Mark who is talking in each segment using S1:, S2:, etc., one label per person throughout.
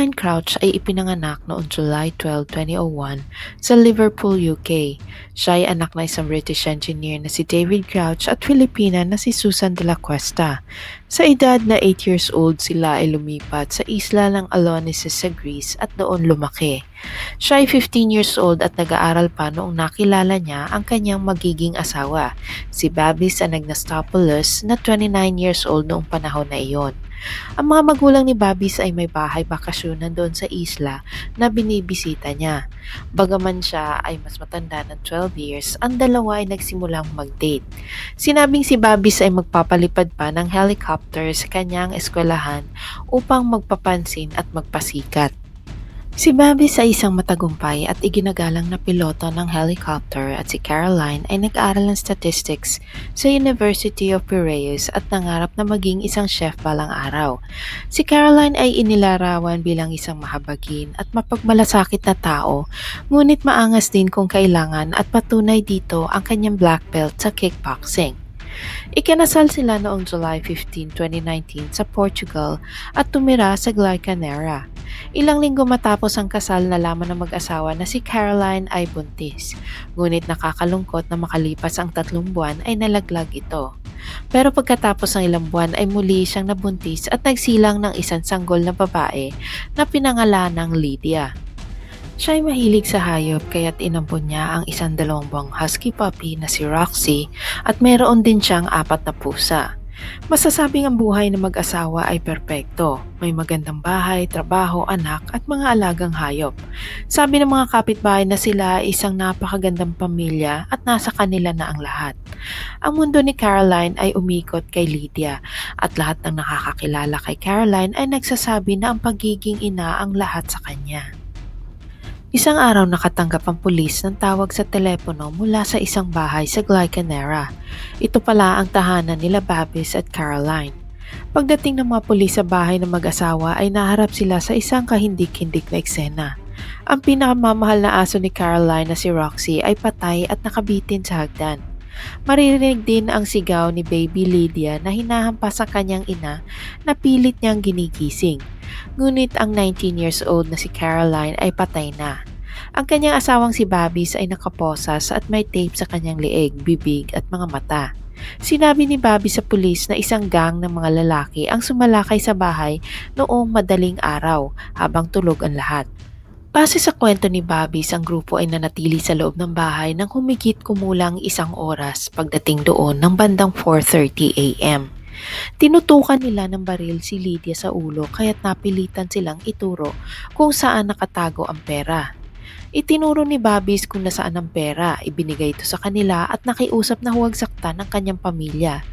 S1: Caroline Crouch ay ipinanganak noong July 12, 2001 sa Liverpool, UK. Siya ay anak ng isang British engineer na si David Crouch at Filipina na si Susan de la Cuesta. Sa edad na 8 years old sila ay lumipat sa isla ng Alonis sa Greece at doon lumaki. Siya ay 15 years old at nag-aaral pa noong nakilala niya ang kanyang magiging asawa, si Babis Anagnastopoulos na 29 years old noong panahon na iyon. Ang mga magulang ni Babis ay may bahay bakasyonan doon sa isla na binibisita niya. Bagaman siya ay mas matanda ng 12 years, ang dalawa ay nagsimulang mag-date. Sinabing si Babis ay magpapalipad pa ng helicopter sa kanyang eskwelahan upang magpapansin at magpasikat. Si Babis ay isang matagumpay at iginagalang na piloto ng helicopter at si Caroline ay nag-aaral ng statistics sa University of Piraeus at nangarap na maging isang chef balang araw. Si Caroline ay inilarawan bilang isang mahabagin at mapagmalasakit na tao, ngunit maangas din kung kailangan at patunay dito ang kanyang black belt sa kickboxing. Ikinasal sila noong July 15, 2019 sa Portugal at tumira sa Glycanera. Ilang linggo matapos ang kasal nalaman ng mag-asawa na si Caroline ay buntis. Ngunit nakakalungkot na makalipas ang tatlong buwan ay nalaglag ito. Pero pagkatapos ng ilang buwan ay muli siyang nabuntis at nagsilang ng isang sanggol na babae na pinangalan ng Lydia. Siya ay mahilig sa hayop kaya't inampon niya ang isang dalawang buwang husky puppy na si Roxy at mayroon din siyang apat na pusa. Masasabing ang buhay ng mag-asawa ay perpekto. May magandang bahay, trabaho, anak at mga alagang hayop. Sabi ng mga kapitbahay na sila ay isang napakagandang pamilya at nasa kanila na ang lahat. Ang mundo ni Caroline ay umikot kay Lydia at lahat ng nakakakilala kay Caroline ay nagsasabi na ang pagiging ina ang lahat sa kanya. Isang araw nakatanggap ang pulis ng tawag sa telepono mula sa isang bahay sa Glycanera. Ito pala ang tahanan nila Babis at Caroline. Pagdating ng mga pulis sa bahay ng mag-asawa ay naharap sila sa isang kahindik-hindik na eksena. Ang pinakamamahal na aso ni Caroline na si Roxy ay patay at nakabitin sa hagdan. Maririnig din ang sigaw ni baby Lydia na hinahampas sa kanyang ina na pilit niyang ginigising. Ngunit ang 19 years old na si Caroline ay patay na. Ang kanyang asawang si Babis ay nakaposas at may tape sa kanyang leeg, bibig at mga mata. Sinabi ni Bobby sa pulis na isang gang ng mga lalaki ang sumalakay sa bahay noong madaling araw habang tulog ang lahat. Base sa kwento ni Bobby, ang grupo ay nanatili sa loob ng bahay nang humigit kumulang isang oras pagdating doon ng bandang 4.30 a.m. Tinutukan nila ng baril si Lydia sa ulo kaya't napilitan silang ituro kung saan nakatago ang pera. Itinuro ni Babis kung nasaan ang pera, ibinigay ito sa kanila at nakiusap na huwag saktan ang kanyang pamilya.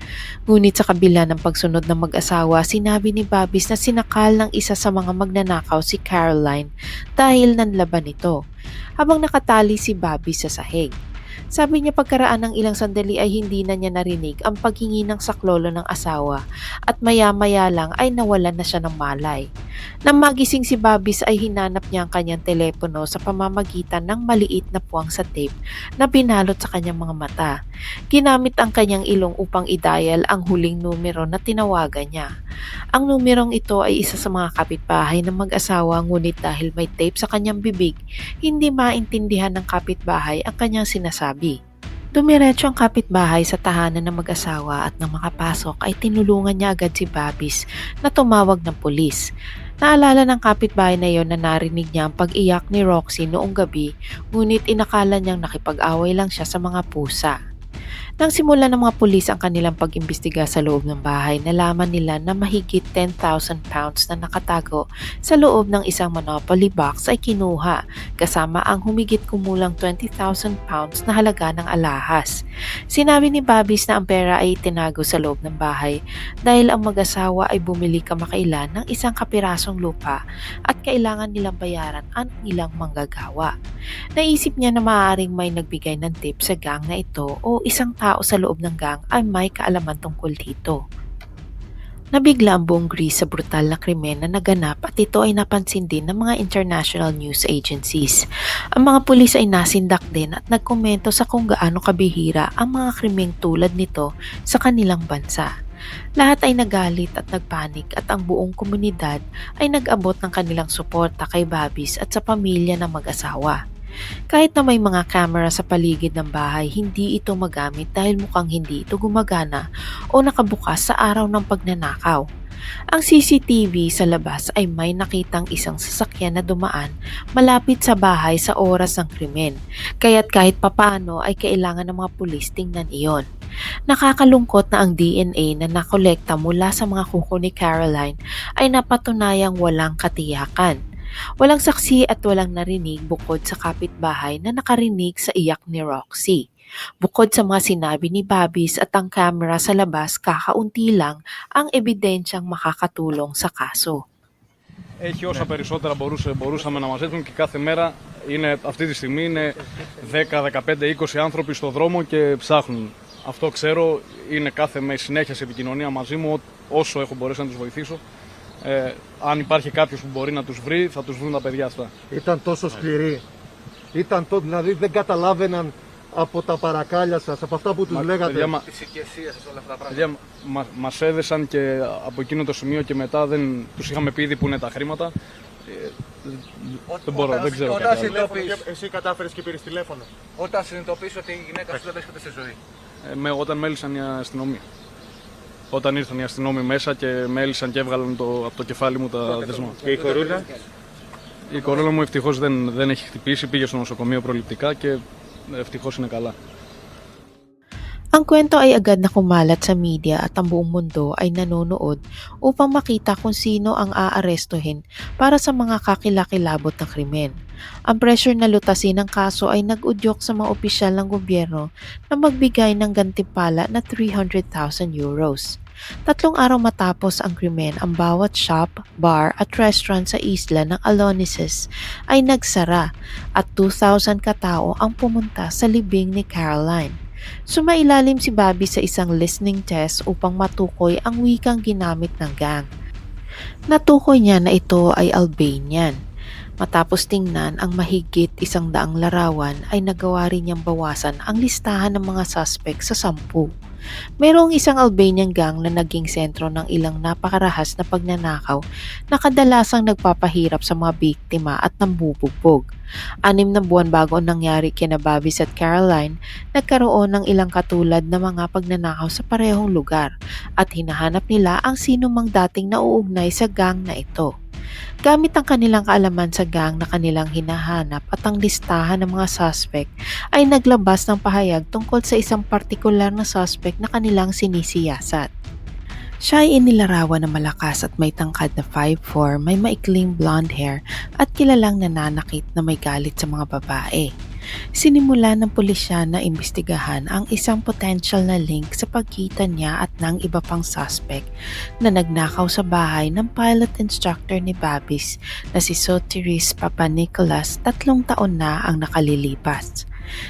S1: Ngunit sa kabila ng pagsunod ng mag-asawa, sinabi ni Babis na sinakal ng isa sa mga magnanakaw si Caroline dahil nanlaban ito, habang nakatali si Babis sa sahig. Sabi niya pagkaraan ng ilang sandali ay hindi na niya narinig ang paghingi ng saklolo ng asawa at maya-maya lang ay nawalan na siya ng malay. Nang magising si Babis ay hinanap niya ang kanyang telepono sa pamamagitan ng maliit na puwang sa tape na binalot sa kanyang mga mata. Ginamit ang kanyang ilong upang i-dial ang huling numero na tinawagan niya. Ang numerong ito ay isa sa mga kapitbahay ng mag-asawa ngunit dahil may tape sa kanyang bibig, hindi maintindihan ng kapitbahay ang kanyang sinasabi. Dumiretso ang kapitbahay sa tahanan ng mag-asawa at nang makapasok ay tinulungan niya agad si Babis na tumawag ng pulis. Naalala ng kapitbahay na yon na narinig niya ang pag-iyak ni Roxy noong gabi ngunit inakala niyang nakipag-away lang siya sa mga pusa. Nang simulan ng mga pulis ang kanilang pag-imbestiga sa loob ng bahay, nalaman nila na mahigit 10,000 pounds na nakatago sa loob ng isang monopoly box ay kinuha, kasama ang humigit kumulang 20,000 pounds na halaga ng alahas. Sinabi ni Babis na ang pera ay tinago sa loob ng bahay dahil ang mag-asawa ay bumili kamakailan ng isang kapirasong lupa at kailangan nilang bayaran ang ilang manggagawa. Naisip niya na maaaring may nagbigay ng tip sa gang na ito o isang sa loob ng gang ay may kaalaman tungkol dito. Nabigla ang buong Greece sa brutal na krimen na naganap at ito ay napansin din ng mga international news agencies. Ang mga pulis ay nasindak din at nagkomento sa kung gaano kabihira ang mga krimeng tulad nito sa kanilang bansa. Lahat ay nagalit at nagpanik at ang buong komunidad ay nag-abot ng kanilang suporta kay Babis at sa pamilya ng mag-asawa. Kahit na may mga camera sa paligid ng bahay, hindi ito magamit dahil mukhang hindi ito gumagana o nakabukas sa araw ng pagnanakaw. Ang CCTV sa labas ay may nakitang isang sasakyan na dumaan malapit sa bahay sa oras ng krimen, kaya't kahit papano ay kailangan ng mga pulis tingnan iyon. Nakakalungkot na ang DNA na nakolekta mula sa mga kuko ni Caroline ay napatunayang walang katiyakan. Walang saksi at walang narinig bukod sa kapitbahay na nakarinig sa iyak ni Roxy. Bukod sa mga sinabi ni Babis at ang camera sa labas, kakaunti lang ang ebidensyang makakatulong sa kaso.
S2: Έχει όσα περισσότερα μπορούσε, μπορούσαμε να μαζέψουμε και κάθε μέρα είναι, αυτή τη στιγμή είναι 10, 15, 20 άνθρωποι στο δρόμο και ψάχνουν. Αυτό ξέρω, είναι κάθε με συνέχεια σε επικοινωνία μαζί μου ό- όσο έχω μπορέσει να τους βοηθήσω. Ε, αν υπάρχει κάποιος που μπορεί να τους βρει, θα τους βρουν τα παιδιά αυτά.
S3: Ήταν τόσο σκληροί. Ήταν το, δηλαδή δεν καταλάβαιναν από τα παρακάλια σας, από αυτά που τους
S2: Μα-
S3: λέγατε.
S2: παιδιά, μα-
S4: Τις οικεσίες σας όλα αυτά τα πράγματα.
S2: παιδιά μα, μας έδεσαν και από εκείνο το σημείο και μετά δεν, τους είχαμε πει ήδη που είναι τα χρήματα. Ε, δεν μπορώ,
S4: Όταν-
S2: δεν ξέρω
S4: όταν
S2: κάτι άλλο.
S4: συνειδητοποιείς-
S3: Εσύ κατάφερες και πήρες τηλέφωνο.
S4: Όταν συνειδητοποιείς ότι η γυναίκα σου δεν βρίσκεται στη ζωή.
S2: Ε, με, όταν με έλυσαν οι αστυνομοί. Όταν ήρθαν οι αστυνόμοι μέσα και με έλυσαν και έβγαλαν το, από το κεφάλι μου τα δεσμά.
S3: Και η κορούλα;
S2: Η κορώνα μου ευτυχώς δεν, δεν έχει χτυπήσει, πήγε στο νοσοκομείο προληπτικά και ευτυχώς είναι καλά.
S1: Ang kwento ay agad na kumalat sa media at ang buong mundo ay nanonood upang makita kung sino ang aarestuhin para sa mga kakilakilabot ng krimen. Ang pressure na lutasin ng kaso ay nag-udyok sa mga opisyal ng gobyerno na magbigay ng gantimpala na 300,000 euros. Tatlong araw matapos ang krimen, ang bawat shop, bar at restaurant sa isla ng Alonices ay nagsara at 2,000 katao ang pumunta sa libing ni Caroline. Sumailalim si Bobby sa isang listening test upang matukoy ang wikang ginamit ng gang. Natukoy niya na ito ay Albanian. Matapos tingnan ang mahigit isang daang larawan ay nagawa rin niyang bawasan ang listahan ng mga suspect sa sampu. Merong isang Albanian gang na naging sentro ng ilang napakarahas na pagnanakaw na kadalasang nagpapahirap sa mga biktima at nambubugbog. Anim na buwan bago ang nangyari kina Babis at Caroline, nagkaroon ng ilang katulad na mga pagnanakaw sa parehong lugar at hinahanap nila ang sino mang dating nauugnay sa gang na ito. Gamit ang kanilang kaalaman sa gang na kanilang hinahanap at ang listahan ng mga suspect ay naglabas ng pahayag tungkol sa isang partikular na suspect na kanilang sinisiyasat. Siya ay inilarawan na malakas at may tangkad na 5'4", may maikling blonde hair at kilalang nananakit na may galit sa mga babae. Sinimula ng pulisya na imbestigahan ang isang potential na link sa pagkitan niya at ng iba pang suspect na nagnakaw sa bahay ng pilot instructor ni Babis na si Sotiris Papanicolas tatlong taon na ang nakalilipas.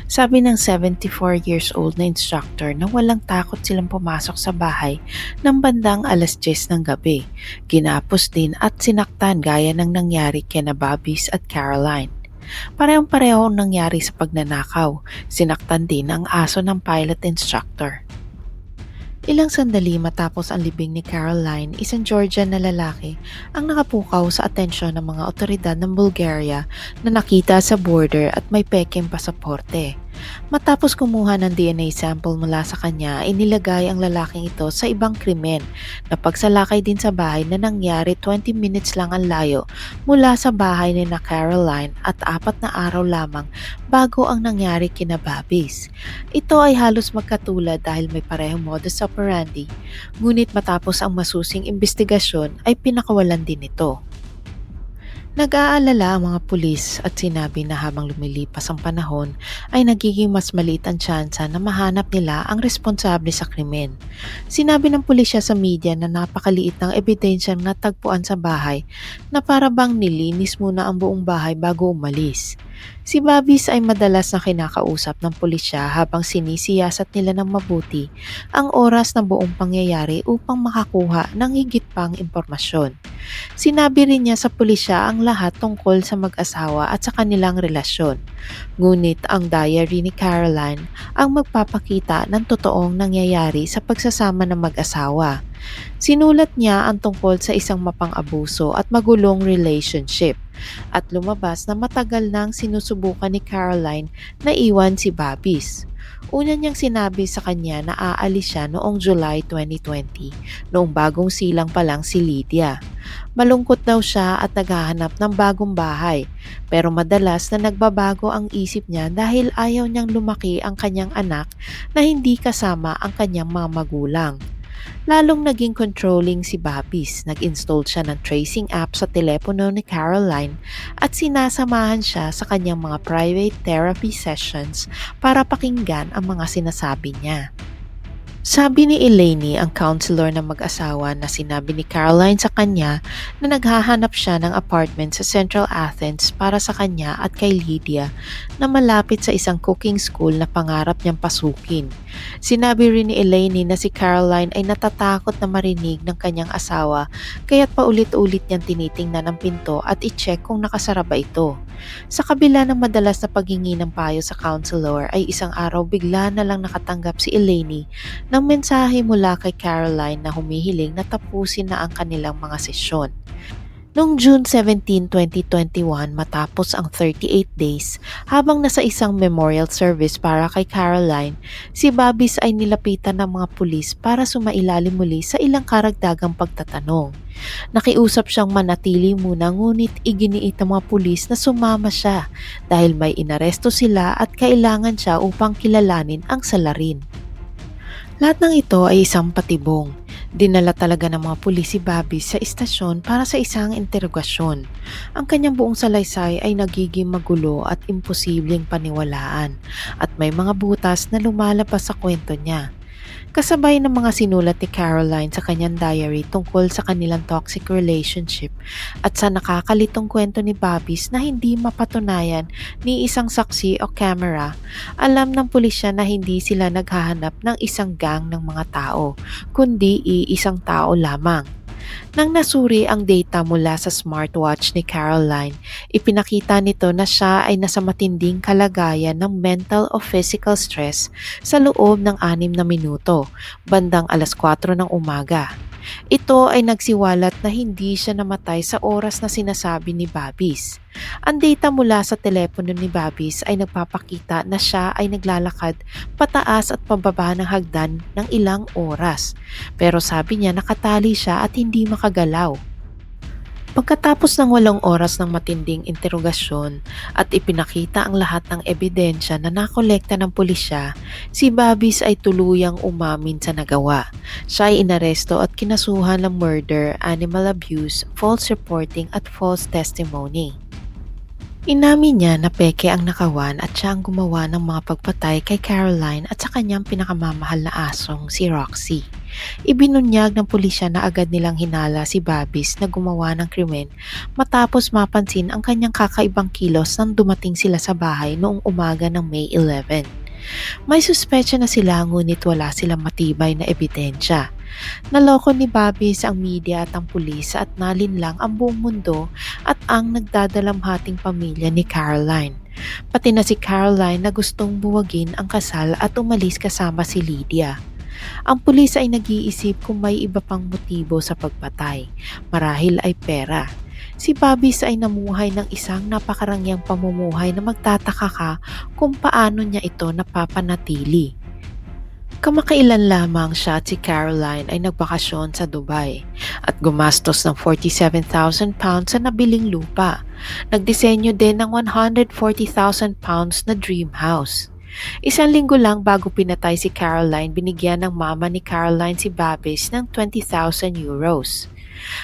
S1: Sabi ng 74 years old na instructor na walang takot silang pumasok sa bahay ng bandang alas 10 ng gabi. Ginapos din at sinaktan gaya ng nangyari kina Babis at Caroline. Parehong-pareho ang nangyari sa pagnanakaw. Sinaktan din ang aso ng pilot instructor. Ilang sandali matapos ang libing ni Caroline, isang Georgian na lalaki ang nakapukaw sa atensyon ng mga otoridad ng Bulgaria na nakita sa border at may peking pasaporte. Matapos kumuha ng DNA sample mula sa kanya, inilagay ang lalaking ito sa ibang krimen na pagsalakay din sa bahay na nangyari 20 minutes lang ang layo mula sa bahay ni na Caroline at apat na araw lamang bago ang nangyari kina Babis. Ito ay halos magkatulad dahil may parehong modus operandi, ngunit matapos ang masusing investigasyon ay pinakawalan din ito. Nag-aalala ang mga pulis at sinabi na habang lumilipas ang panahon ay nagiging mas maliit ang tsansa na mahanap nila ang responsable sa krimen. Sinabi ng pulisya sa media na napakaliit ng ebidensyang natagpuan sa bahay na para bang nilinis muna ang buong bahay bago umalis. Si Babis ay madalas na kinakausap ng pulisya habang sinisiyasat nila ng mabuti ang oras ng buong pangyayari upang makakuha ng higit pang impormasyon. Sinabi rin niya sa pulisya ang lahat tungkol sa mag-asawa at sa kanilang relasyon. Ngunit ang diary ni Caroline ang magpapakita ng totoong nangyayari sa pagsasama ng mag-asawa. Sinulat niya ang tungkol sa isang mapang-abuso at magulong relationship at lumabas na matagal nang sinusubukan ni Caroline na iwan si Babis. Una niyang sinabi sa kanya na aalis siya noong July 2020, noong bagong silang pa lang si Lydia. Malungkot daw siya at naghahanap ng bagong bahay, pero madalas na nagbabago ang isip niya dahil ayaw niyang lumaki ang kanyang anak na hindi kasama ang kanyang mga magulang. Lalong naging controlling si Babis. Nag-install siya ng tracing app sa telepono ni Caroline at sinasamahan siya sa kanyang mga private therapy sessions para pakinggan ang mga sinasabi niya. Sabi ni Elaine, ang counselor ng mag-asawa na sinabi ni Caroline sa kanya na naghahanap siya ng apartment sa Central Athens para sa kanya at kay Lydia na malapit sa isang cooking school na pangarap niyang pasukin. Sinabi rin ni Elaine na si Caroline ay natatakot na marinig ng kanyang asawa kaya't paulit-ulit niyang tinitingnan ang pinto at i-check kung nakasara ba ito. Sa kabila ng madalas na paghingi ng payo sa counselor ay isang araw bigla na lang nakatanggap si Elaine ng mensahe mula kay Caroline na humihiling na tapusin na ang kanilang mga sesyon. Noong June 17, 2021 matapos ang 38 days, habang nasa isang memorial service para kay Caroline, si Babis ay nilapitan ng mga pulis para sumailalim muli sa ilang karagdagang pagtatanong. Nakiusap siyang manatili muna ngunit iginiit ng mga pulis na sumama siya dahil may inaresto sila at kailangan siya upang kilalanin ang salarin. Lahat ng ito ay isang patibong. Dinala talaga ng mga pulis si Bobby sa istasyon para sa isang interogasyon. Ang kanyang buong salaysay ay nagiging magulo at imposibleng paniwalaan at may mga butas na lumalabas sa kwento niya. Kasabay ng mga sinulat ni Caroline sa kanyang diary tungkol sa kanilang toxic relationship at sa nakakalitong kwento ni Babis na hindi mapatunayan ni isang saksi o camera, alam ng pulisya na hindi sila naghahanap ng isang gang ng mga tao, kundi iisang tao lamang. Nang nasuri ang data mula sa smartwatch ni Caroline, ipinakita nito na siya ay nasa matinding kalagayan ng mental o physical stress sa loob ng anim na minuto, bandang alas 4 ng umaga. Ito ay nagsiwalat na hindi siya namatay sa oras na sinasabi ni Babis. Ang data mula sa telepono ni Babis ay nagpapakita na siya ay naglalakad pataas at pababa ng hagdan ng ilang oras. Pero sabi niya nakatali siya at hindi makagalaw. Pagkatapos ng walong oras ng matinding interogasyon at ipinakita ang lahat ng ebidensya na nakolekta ng pulisya, si Babis ay tuluyang umamin sa nagawa. Siya ay inaresto at kinasuhan ng murder, animal abuse, false reporting at false testimony. Inamin niya na peke ang nakawan at siya ang gumawa ng mga pagpatay kay Caroline at sa kanyang pinakamamahal na asong si Roxy. Ibinunyag ng pulisya na agad nilang hinala si Babis na gumawa ng krimen matapos mapansin ang kanyang kakaibang kilos nang dumating sila sa bahay noong umaga ng May 11. May suspecha na sila ngunit wala silang matibay na ebidensya. Naloko ni Babis ang media at ang pulis at nalinlang ang buong mundo at ang nagdadalamhating pamilya ni Caroline. Pati na si Caroline na gustong buwagin ang kasal at umalis kasama si Lydia. Ang pulis ay nag-iisip kung may iba pang motibo sa pagpatay. Marahil ay pera. Si Babis ay namuhay ng isang napakarangyang pamumuhay na magtataka ka kung paano niya ito napapanatili. Kamakailan lamang siya at si Caroline ay nagbakasyon sa Dubai at gumastos ng 47,000 pounds sa nabiling lupa. Nagdisenyo din ng 140,000 pounds na dream house. Isang linggo lang bago pinatay si Caroline, binigyan ng mama ni Caroline si Babis ng 20,000 euros.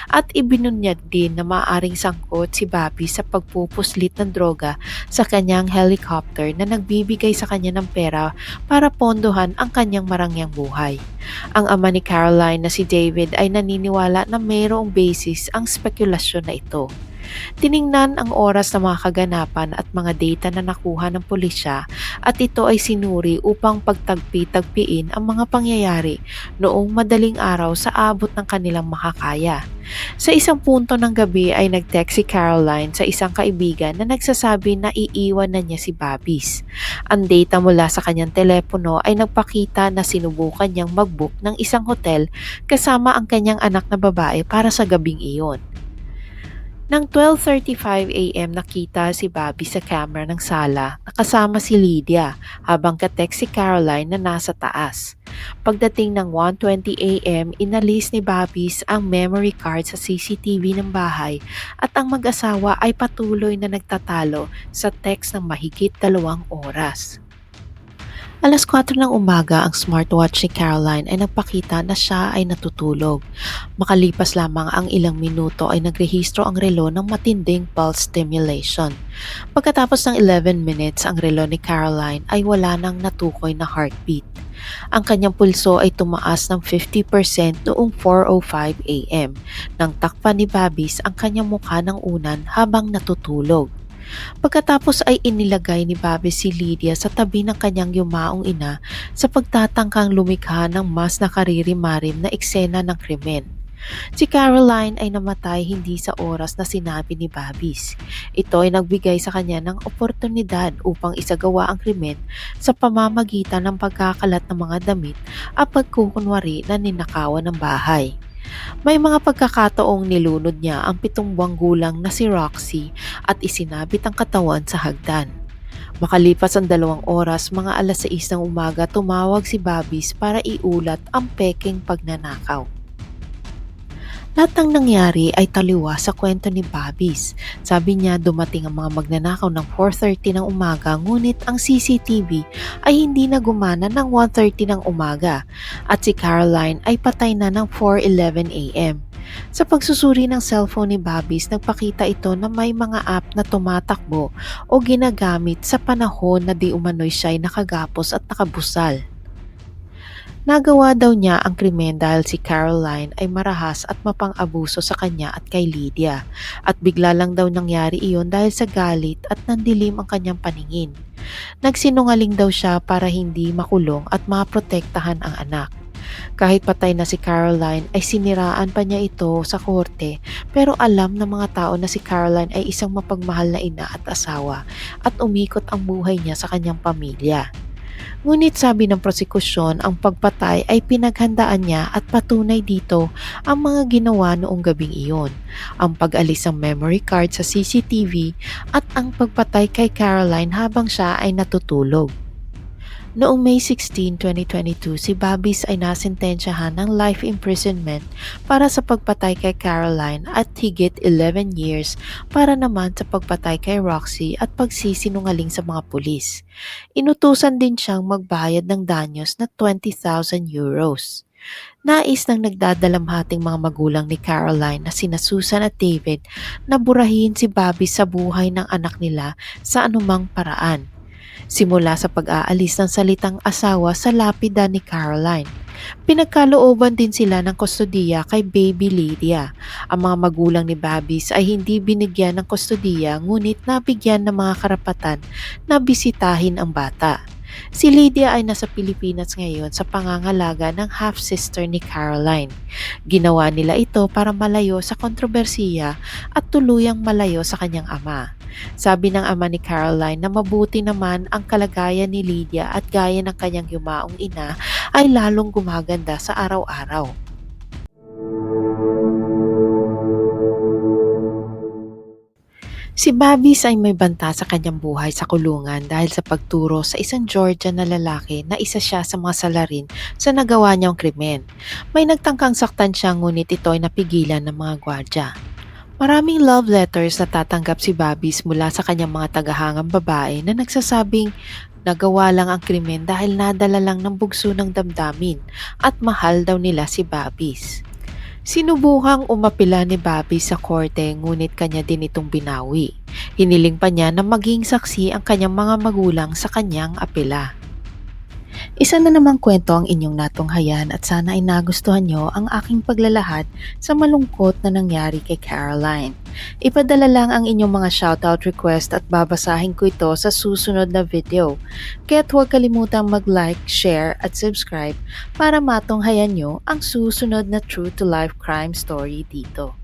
S1: At ibinunyag din na maaaring sangkot si Bobby sa pagpupuslit ng droga sa kanyang helicopter na nagbibigay sa kanya ng pera para pondohan ang kanyang marangyang buhay. Ang ama ni Caroline na si David ay naniniwala na mayroong basis ang spekulasyon na ito. Tiningnan ang oras ng mga kaganapan at mga data na nakuha ng pulisya at ito ay sinuri upang pagtagpi-tagpiin ang mga pangyayari noong madaling araw sa abot ng kanilang makakaya. Sa isang punto ng gabi ay nag-text si Caroline sa isang kaibigan na nagsasabi na iiwan na niya si Babis. Ang data mula sa kanyang telepono ay nagpakita na sinubukan niyang mag-book ng isang hotel kasama ang kanyang anak na babae para sa gabing iyon. Nang 12.35 a.m. nakita si Bobby sa camera ng sala nakasama si Lydia habang katext si Caroline na nasa taas. Pagdating ng 1.20 a.m., inalis ni Babis ang memory card sa CCTV ng bahay at ang mag-asawa ay patuloy na nagtatalo sa text ng mahigit dalawang oras. Alas 4 ng umaga, ang smartwatch ni Caroline ay nagpakita na siya ay natutulog. Makalipas lamang ang ilang minuto ay nagrehistro ang relo ng matinding pulse stimulation. Pagkatapos ng 11 minutes, ang relo ni Caroline ay wala nang natukoy na heartbeat. Ang kanyang pulso ay tumaas ng 50% noong 4.05 a.m. nang takpan ni Babis ang kanyang mukha ng unan habang natutulog. Pagkatapos ay inilagay ni Babis si Lydia sa tabi ng kanyang yumaong ina sa pagtatangkang lumikha ng mas nakaririmarim na eksena ng krimen. Si Caroline ay namatay hindi sa oras na sinabi ni Babis. Ito ay nagbigay sa kanya ng oportunidad upang isagawa ang krimen sa pamamagitan ng pagkakalat ng mga damit at pagkukunwari na ninakawan ng bahay. May mga pagkakataong nilunod niya ang pitong buwang gulang na si Roxy at isinabit ang katawan sa hagdan. Makalipas ang dalawang oras, mga alas 6 ng umaga, tumawag si Babis para iulat ang peking pagnanakaw. Lahat ng nangyari ay taliwa sa kwento ni Babis. Sabi niya dumating ang mga magnanakaw ng 4.30 ng umaga ngunit ang CCTV ay hindi na gumana ng 1.30 ng umaga at si Caroline ay patay na ng 4.11 a.m. Sa pagsusuri ng cellphone ni Babis, nagpakita ito na may mga app na tumatakbo o ginagamit sa panahon na di umano'y siya'y nakagapos at nakabusal. Nagawa daw niya ang krimen dahil si Caroline ay marahas at mapang-abuso sa kanya at kay Lydia at bigla lang daw nangyari iyon dahil sa galit at nandilim ang kanyang paningin. Nagsinungaling daw siya para hindi makulong at maprotektahan ang anak. Kahit patay na si Caroline ay siniraan pa niya ito sa korte pero alam ng mga tao na si Caroline ay isang mapagmahal na ina at asawa at umikot ang buhay niya sa kanyang pamilya. Ngunit sabi ng prosekusyon, ang pagpatay ay pinaghandaan niya at patunay dito ang mga ginawa noong gabing iyon. Ang pag-alis ng memory card sa CCTV at ang pagpatay kay Caroline habang siya ay natutulog. Noong May 16, 2022, si Babis ay nasentensyahan ng life imprisonment para sa pagpatay kay Caroline at higit 11 years para naman sa pagpatay kay Roxy at pagsisinungaling sa mga pulis. Inutusan din siyang magbayad ng danyos na 20,000 euros. Nais ng nagdadalamhating mga magulang ni Caroline na sina Susan at David na burahin si Bobby sa buhay ng anak nila sa anumang paraan. Simula sa pag-aalis ng salitang asawa sa lapida ni Caroline. Pinagkalooban din sila ng kustodiya kay baby Lydia. Ang mga magulang ni Babis ay hindi binigyan ng kustodiya ngunit nabigyan ng mga karapatan na bisitahin ang bata. Si Lydia ay nasa Pilipinas ngayon sa pangangalaga ng half-sister ni Caroline. Ginawa nila ito para malayo sa kontrobersiya at tuluyang malayo sa kanyang ama. Sabi ng ama ni Caroline na mabuti naman ang kalagayan ni Lydia at gaya ng kanyang yumaong ina ay lalong gumaganda sa araw-araw. Si Babis ay may banta sa kanyang buhay sa kulungan dahil sa pagturo sa isang Georgian na lalaki na isa siya sa mga salarin sa nagawa niyang krimen. May nagtangkang saktan siya ngunit ito ay napigilan ng mga gwardya. Maraming love letters na tatanggap si Babis mula sa kanyang mga tagahangang babae na nagsasabing nagawa lang ang krimen dahil nadala lang ng bugso ng damdamin at mahal daw nila si Babis. Sinubuhang umapila ni Bobby sa korte ngunit kanya din itong binawi. Hiniling pa niya na maging saksi ang kanyang mga magulang sa kanyang apela. Isa na namang kwento ang inyong natunghayan at sana ay nagustuhan nyo ang aking paglalahad sa malungkot na nangyari kay Caroline. Ipadala lang ang inyong mga shoutout request at babasahin ko ito sa susunod na video. Kaya't huwag kalimutang mag-like, share at subscribe para matunghayan nyo ang susunod na true to life crime story dito.